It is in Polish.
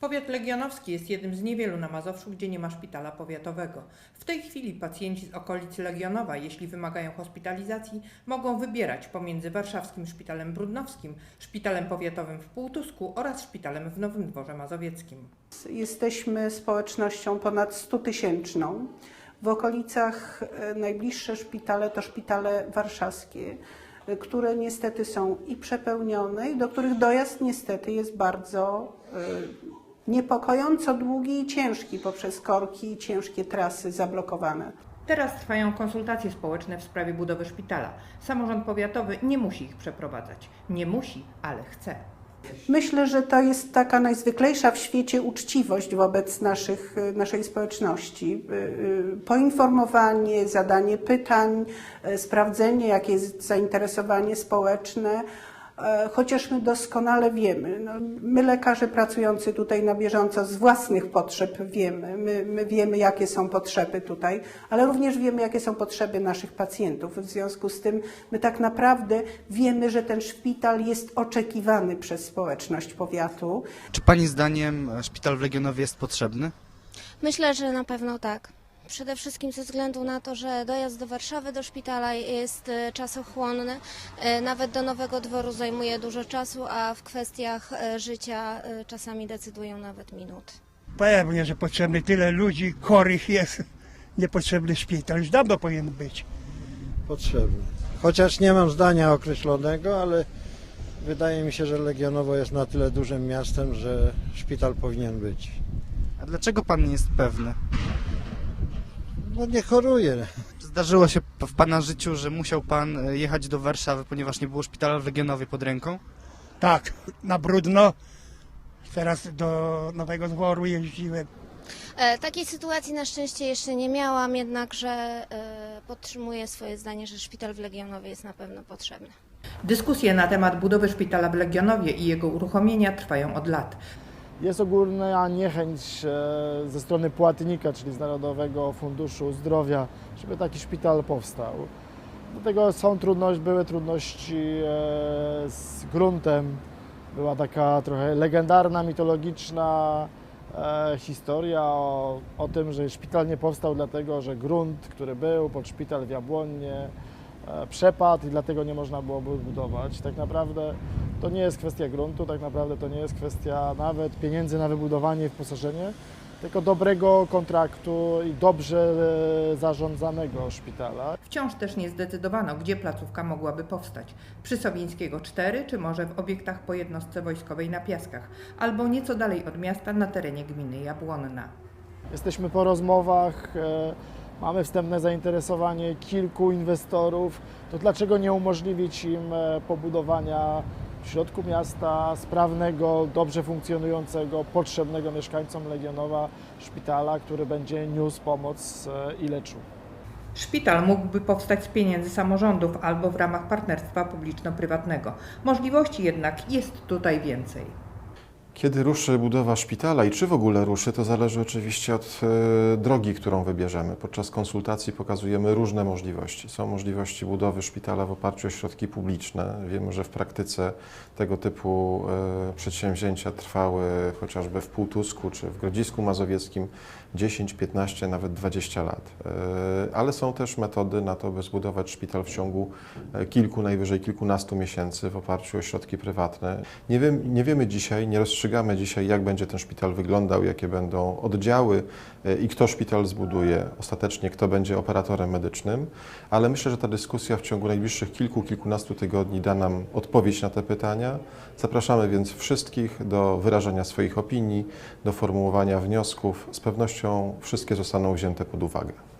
Powiat legionowski jest jednym z niewielu na Mazowszu, gdzie nie ma szpitala powiatowego. W tej chwili pacjenci z okolic Legionowa, jeśli wymagają hospitalizacji, mogą wybierać pomiędzy warszawskim szpitalem brudnowskim, szpitalem powiatowym w Półtusku oraz szpitalem w Nowym Dworze Mazowieckim. Jesteśmy społecznością ponad 100 tysięczną. W okolicach e, najbliższe szpitale to szpitale warszawskie, e, które niestety są i przepełnione, i do których dojazd niestety jest bardzo e, niepokojąco długi i ciężki poprzez korki i ciężkie trasy zablokowane. Teraz trwają konsultacje społeczne w sprawie budowy szpitala. Samorząd powiatowy nie musi ich przeprowadzać. Nie musi, ale chce. Myślę, że to jest taka najzwyklejsza w świecie uczciwość wobec naszych, naszej społeczności. Y, y, Poinformowanie, zadanie pytań, y, sprawdzenie, jakie jest zainteresowanie społeczne. E, Chociaż my doskonale wiemy, no, my lekarze pracujący tutaj na bieżąco z własnych potrzeb wiemy, my, my wiemy jakie są potrzeby tutaj, ale również wiemy jakie są potrzeby naszych pacjentów. W związku z tym my tak naprawdę wiemy, że ten szpital jest oczekiwany przez społeczność powiatu. Czy Pani zdaniem szpital w Legionowie jest potrzebny? Myślę, że na pewno tak. Przede wszystkim ze względu na to, że dojazd do Warszawy do szpitala jest e, czasochłonny, e, nawet do Nowego Dworu zajmuje dużo czasu, a w kwestiach e, życia czasami decydują nawet minuty. Pewnie, że potrzebny tyle ludzi, chorych jest. Niepotrzebny szpital, już dawno powinien być. potrzebny. Chociaż nie mam zdania określonego, ale wydaje mi się, że Legionowo jest na tyle dużym miastem, że szpital powinien być. A dlaczego Pan nie jest pewny? No nie choruje. Zdarzyło się w Pana życiu, że musiał Pan e, jechać do Warszawy, ponieważ nie było szpitala w Legionowie pod ręką? Tak, na brudno. Teraz do Nowego Dworu jeździłem. E, Takiej sytuacji na szczęście jeszcze nie miałam, jednakże e, podtrzymuję swoje zdanie, że szpital w Legionowie jest na pewno potrzebny. Dyskusje na temat budowy szpitala w Legionowie i jego uruchomienia trwają od lat. Jest ogólna niechęć e, ze strony płatnika, czyli z Narodowego Funduszu Zdrowia, żeby taki szpital powstał. Do tego są trudności, były trudności e, z gruntem. Była taka trochę legendarna, mitologiczna e, historia o, o tym, że szpital nie powstał dlatego, że grunt, który był pod szpital w Jabłonnie, przepadł i dlatego nie można było budować. Tak naprawdę to nie jest kwestia gruntu, tak naprawdę to nie jest kwestia nawet pieniędzy na wybudowanie i wyposażenie, tylko dobrego kontraktu i dobrze e, zarządzanego szpitala. Wciąż też nie zdecydowano, gdzie placówka mogłaby powstać. Przy Sowińskiego 4, czy może w obiektach po jednostce wojskowej na Piaskach, albo nieco dalej od miasta na terenie gminy Jabłonna. Jesteśmy po rozmowach, e, mamy wstępne zainteresowanie kilku inwestorów. To dlaczego nie umożliwić im e, pobudowania w środku miasta sprawnego, dobrze funkcjonującego, potrzebnego mieszkańcom Legionowa szpitala, który będzie niósł pomoc e, i leczył. Szpital mógłby powstać z pieniędzy samorządów albo w ramach partnerstwa publiczno-prywatnego. Możliwości jednak jest tutaj więcej. Kiedy ruszy budowa szpitala i czy w ogóle ruszy, to zależy oczywiście od e, drogi, którą wybierzemy. Podczas konsultacji pokazujemy różne możliwości. Są możliwości budowy szpitala w oparciu o środki publiczne. Wiemy, że w praktyce tego typu e, przedsięwzięcia trwały chociażby w Półtusku czy w Grodzisku Mazowieckim 10, 15, nawet 20 lat. E, Ale są też metody na to, by zbudować szpital w ciągu kilku, najwyżej kilkunastu miesięcy w oparciu o środki prywatne. Nie, wiem, nie wiemy dzisiaj, nie rozstrzygamy dzisiaj, jak będzie ten szpital wyglądał, jakie będą oddziały e, i kto szpital zbuduje, ostatecznie kto będzie operatorem medycznym, ale myślę, że ta dyskusja w ciągu najbliższych kilku, kilkunastu tygodni da nam odpowiedź na te pytania. Zapraszamy więc wszystkich do wyrażania swoich opinii, do formułowania wniosków. Z pewnością wszystkie zostaną wzięte pod uwagę.